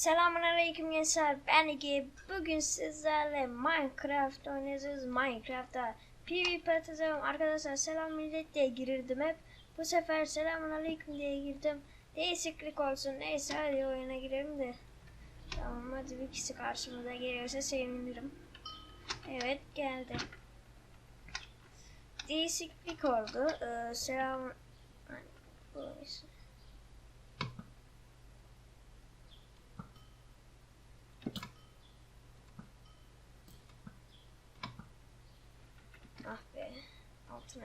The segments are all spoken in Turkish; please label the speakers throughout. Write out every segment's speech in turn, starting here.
Speaker 1: Selamun aleyküm gençler. Ben Ege. Bugün sizlerle Minecraft oynayacağız. Minecraft'ta PvP atacağım. Arkadaşlar selam millet diye girirdim hep. Bu sefer selamun aleyküm diye girdim. Değişiklik olsun. Neyse hadi oyuna girelim de. Tamam hadi bir kişi karşımıza geliyorsa sevinirim. Evet geldi. Değişiklik oldu. Ee, selam... Hani, bu Ah be. Altın.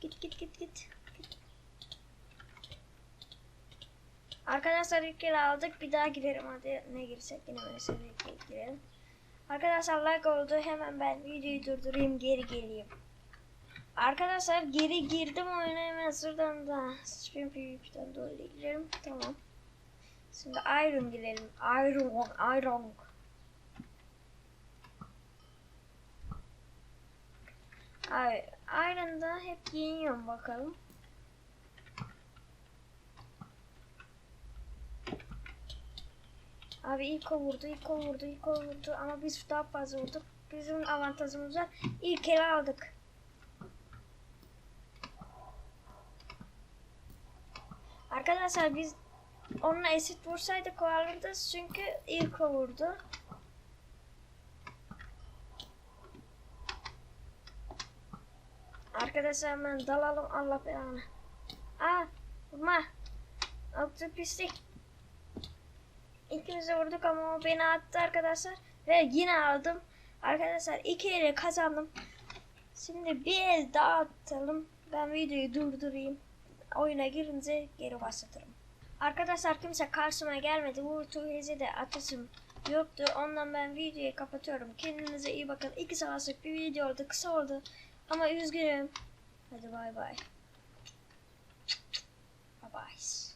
Speaker 1: Git git git git. Arkadaşlar ilk kere aldık. Bir daha girelim hadi. Ne girsek yine mesela girelim. Arkadaşlar like oldu. Hemen ben videoyu durdurayım. Geri geleyim. Arkadaşlar geri girdim oyuna hemen sıradan da Spin PvP'den dolayı girelim. Tamam. Şimdi Iron girelim. Iron, Iron. Iron'da hep giyiniyorum bakalım. Abi ilk o vurdu, ilk o vurdu, ilk o vurdu ama biz daha fazla vurduk. Bizim avantajımız var. İlk ele aldık. Arkadaşlar biz onunla eşit vursaydık o çünkü ilk o vurdu. Arkadaşlar hemen dalalım Allah belanı. Aa vurma. Altı pislik. İkimiz de vurduk ama o beni attı arkadaşlar. Ve yine aldım. Arkadaşlar iki ele kazandım. Şimdi bir el daha atalım. Ben videoyu durdurayım. Oyuna girince geri başlatırım. Arkadaşlar kimse karşıma gelmedi. Vurtu hezi de atasım yoktu. Ondan ben videoyu kapatıyorum. Kendinize iyi bakın. İki saatlik bir video oldu. Kısa oldu. Ama üzgünüm. Hadi bay bay. Bye bye.